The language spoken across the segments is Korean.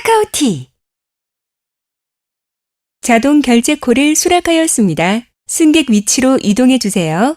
카카오티 자동 결제 콜을 수락하였습니다. 승객 위치로 이동해 주세요.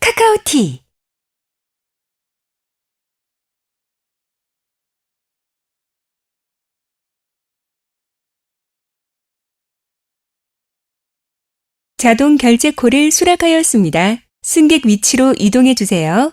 카카오티 자동 결제 콜을 수락하였습니다. 승객 위치로 이동해 주세요.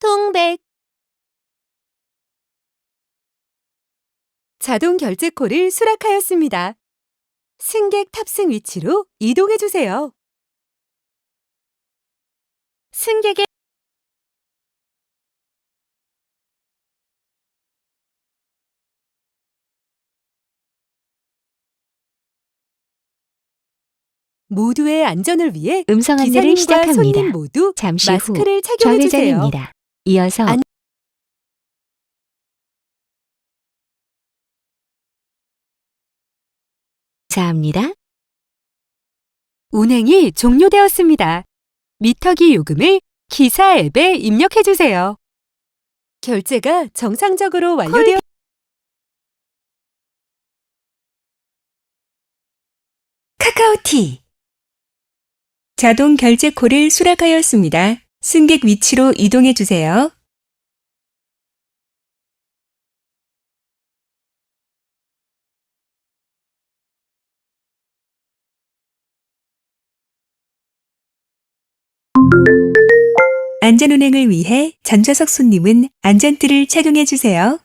통백 자동 결제 콜을 수락하였습니다. 승객 탑승 위치로 이동해 주세요. 승객의 모두의 안전을 위해 음성 안내를 기사님과 손님 시작합니다. 모두 잠시 후 마스크를 착용해 주세요. 좌회전입니다. 이어서 안- 감사합니다. 운행이 종료되었습니다. 미터기 요금을 기사 앱에 입력해 주세요. 결제가 정상적으로 완료되어 카카오티 자동 결제 콜을 수락하였습니다. 승객 위치로 이동해 주세요. 안전운행을 위해 전좌석 손님은 안전띠를 착용해 주세요.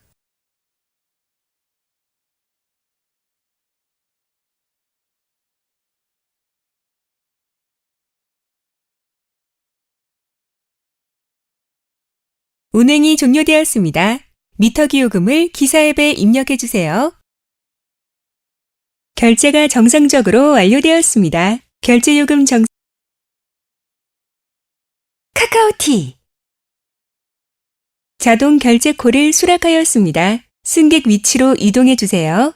운행이 종료되었습니다. 미터 기 요금을 기사 앱에 입력해 주세요. 결제가 정상적으로 완료되었습니다. 결제 요금 정 카카오티 자동 결제 콜을 수락하였습니다. 승객 위치로 이동해 주세요.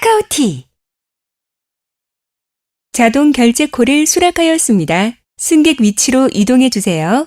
카카오티 자동 결제 콜을 수락하였습니다. 승객 위치로 이동해 주세요.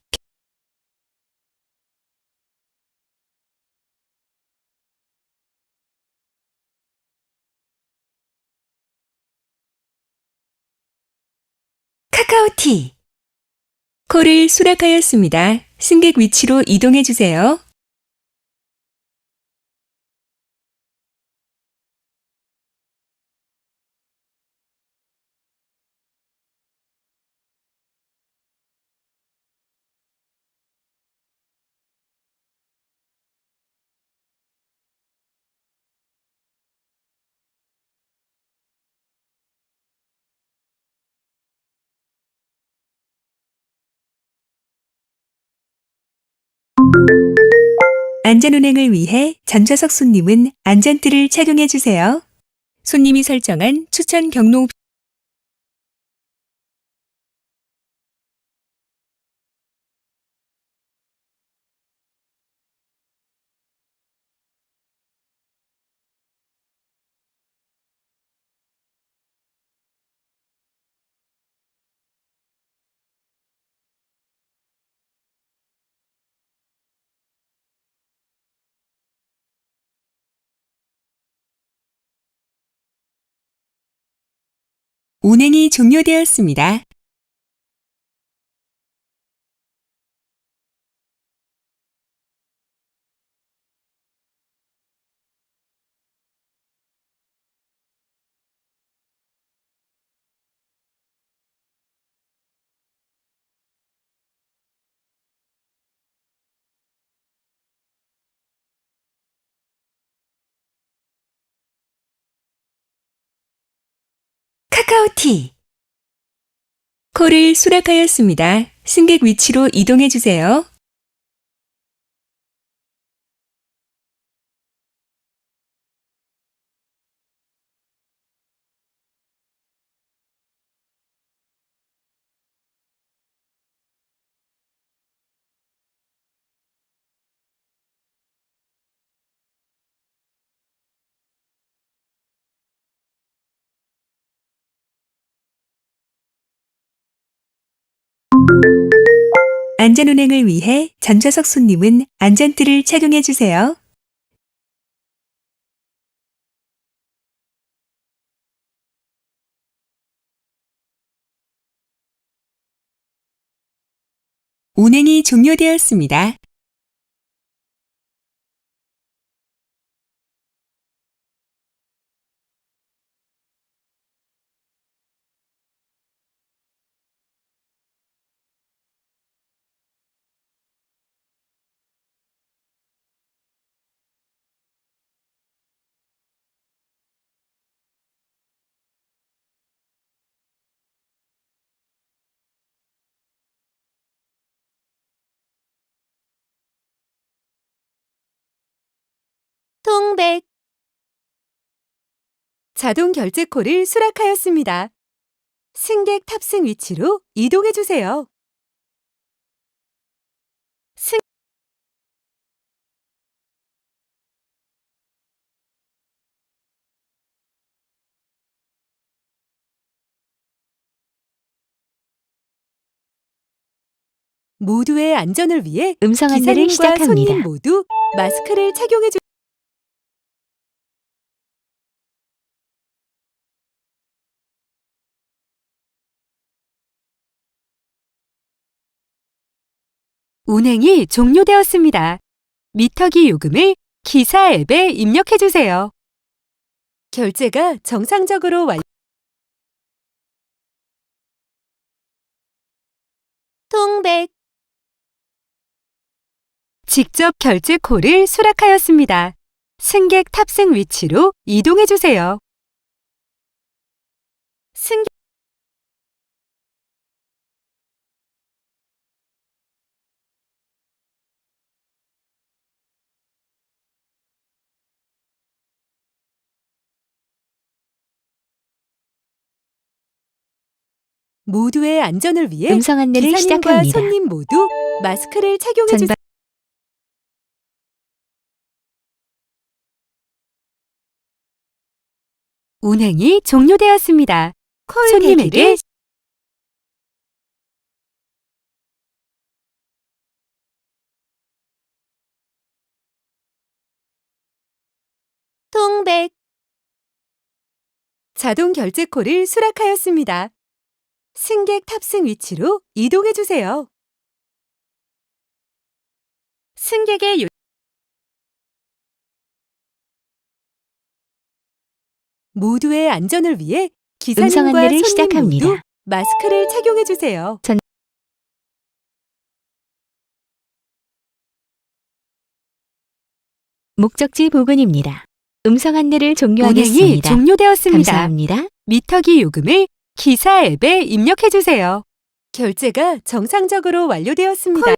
카카오티 콜을 수락하였습니다. 승객 위치로 이동해 주세요. 안전운행을 위해 전좌석 손님은 안전띠를 착용해 주세요. 손님이 설정한 추천 경로 운행이 종료되었습니다. 카카오티 콜을 수락하였습니다. 승객 위치로 이동해 주세요. 안전운행을 위해 전좌석 손님은 안전띠를 착용해 주세요. 운행이 종료되었습니다. 통백 자동 결제콜을 수락하였습니다. 승객 탑승 위치로 이동해 주세요. 승 모두의 안전을 위해 음성 안내를 기사님과 시작합니다. 손님 모두 마스크를 착용해 주 운행이 종료되었습니다. 미터기 요금을 기사 앱에 입력해 주세요. 결제가 정상적으로 완 통백 직접 결제 콜을 수락하였습니다. 승객 탑승 위치로 이동해 주세요. 승 모두의 안전을 위해 음성 안내를 기사님과 시작합니다. 손님 모두 마스크를 착용해 주세요. 전방 운행이 종료되었습니다. 손님에게 통백 자동 결제 콜을 수락하였습니다. 승객 탑승 위치로 이동해 주세요. 승객의 요... 모두의 안전을 위해 음성 기사님과 안내를 손님 시작합니다. 모두 마스크를 착용해 주세요. 목적지 부근입니다. 음성 안내를 운행이 종료하겠습니다. 종료되었습니다. 감사합니다. 미터기 요금을 기사 앱에 입력해 주세요. 결제가 정상적으로 완료되었습니다.